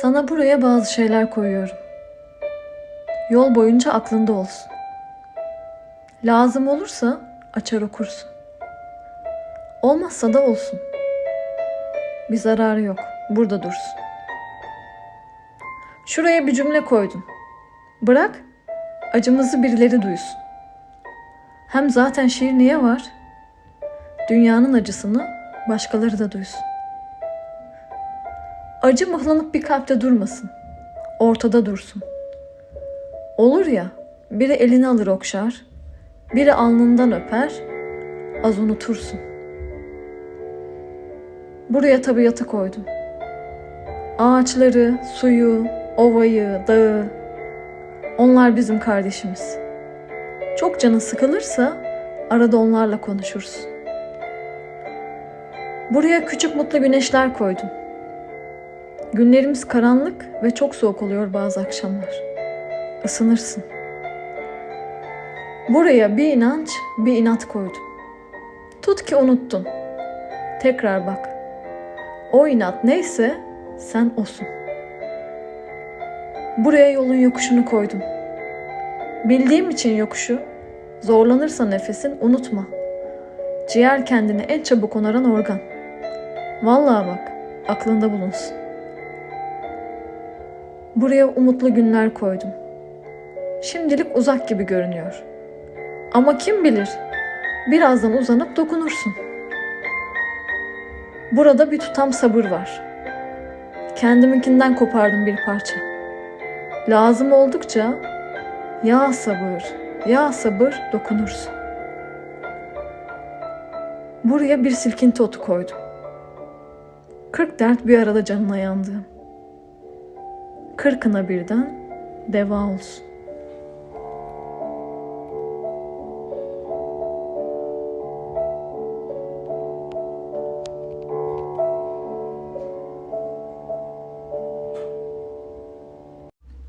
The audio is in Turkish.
Sana buraya bazı şeyler koyuyorum. Yol boyunca aklında olsun. Lazım olursa açar okursun. Olmazsa da olsun. Bir zararı yok. Burada dursun. Şuraya bir cümle koydum. Bırak, acımızı birileri duysun. Hem zaten şiir niye var? Dünyanın acısını başkaları da duysun. Acı mıhlanıp bir kalpte durmasın. Ortada dursun. Olur ya, biri elini alır okşar, biri alnından öper, az unutursun. Buraya tabiatı koydum. Ağaçları, suyu, ovayı, dağı. Onlar bizim kardeşimiz. Çok canın sıkılırsa arada onlarla konuşursun. Buraya küçük mutlu güneşler koydum. Günlerimiz karanlık ve çok soğuk oluyor bazı akşamlar. Isınırsın. Buraya bir inanç, bir inat koydum. Tut ki unuttun. Tekrar bak. O inat neyse sen osun. Buraya yolun yokuşunu koydum. Bildiğim için yokuşu, zorlanırsa nefesin unutma. Ciğer kendini en çabuk onaran organ. Vallahi bak, aklında bulunsun. Buraya umutlu günler koydum. Şimdilik uzak gibi görünüyor. Ama kim bilir, birazdan uzanıp dokunursun. Burada bir tutam sabır var. Kendiminkinden kopardım bir parça. Lazım oldukça ya sabır, ya sabır dokunursun. Buraya bir silkinti otu koydum. Kırk dert bir arada canına yandığım. Kırkına birden deva olsun.